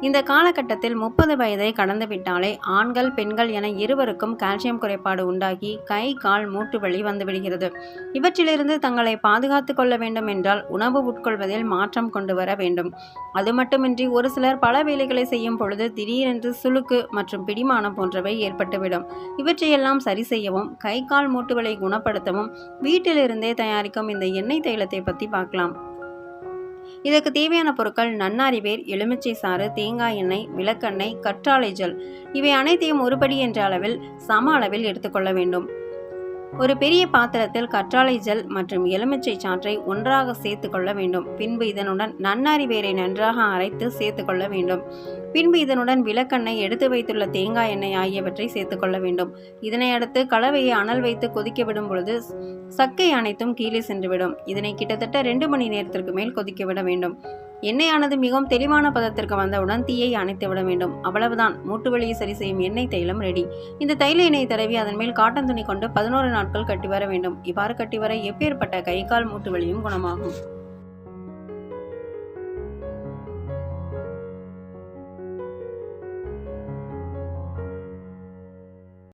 இந்த காலகட்டத்தில் முப்பது வயதை கடந்துவிட்டாலே ஆண்கள் பெண்கள் என இருவருக்கும் கால்சியம் குறைபாடு உண்டாகி கை கால் மூட்டு வலி வந்துவிடுகிறது இவற்றிலிருந்து தங்களை பாதுகாத்து கொள்ள வேண்டும் என்றால் உணவு உட்கொள்வதில் மாற்றம் கொண்டு வர வேண்டும். அது மட்டுமின்றி ஒரு சிலர் பல வேலைகளை செய்யும் பொழுது திடீரென்று சுளுக்கு மற்றும் பிடிமானம் போன்றவை ஏற்பட்டுவிடும். இவற்றையெல்லாம் சரி செய்யவும் கை கால் மூட்டு குணப்படுத்தவும் வீட்டிலிருந்தே தயாரிக்கும் இந்த எண்ணெய் தைலத்தை பற்றி பார்க்கலாம். இதற்கு தேவையான பொருட்கள் நன்னாரி வேர் எலுமிச்சை சாறு தேங்காய் எண்ணெய் விளக்கெண்ணெய் கற்றாழை ஜெல். இவை அனைத்தையும் ஒருபடி என்ற அளவில் சம அளவில் எடுத்துக்கொள்ள வேண்டும். ஒரு பெரிய பாத்திரத்தில் கற்றாழை ஜெல் மற்றும் எலுமிச்சை சாற்றை ஒன்றாக சேர்த்து கொள்ள வேண்டும். பின்பு இதனுடன் நன்னாரி வேரை நன்றாக அரைத்து சேர்த்து கொள்ள வேண்டும். பின்பு இதனுடன் விளக்கெண்ணெய் எடுத்து வைத்துள்ள தேங்காய் எண்ணெய் ஆகியவற்றை சேர்த்து கொள்ள வேண்டும். இதனை அடுத்து கலவையை அனல் வைத்து கொதிக்க விடும் பொழுது சக்கை அனைத்தும் கீழே சென்றுவிடும். இதனை கிட்டத்தட்ட ரெண்டு மணி நேரத்திற்கு மேல் கொதிக்க விட வேண்டும். எண்ணெயானது மிகவும் தெளிவான பதத்திற்கு வந்தவுடன் தீயை அணைத்து விட வேண்டும். அவ்வளவுதான். மூட்டு வலியை சரி செய்யும் எண்ணெய் தைலம் ரெடி இந்த தைல எண்ணெய் தடவி அதன் மேல் காட்டன் துணி கொண்டு பதினோரு நாட்கள் கட்டி வர வேண்டும். இவ்வாறு கட்டி வர எப்பேற்பட்ட கை கால் மூட்டு வலியும் குணமாகும்.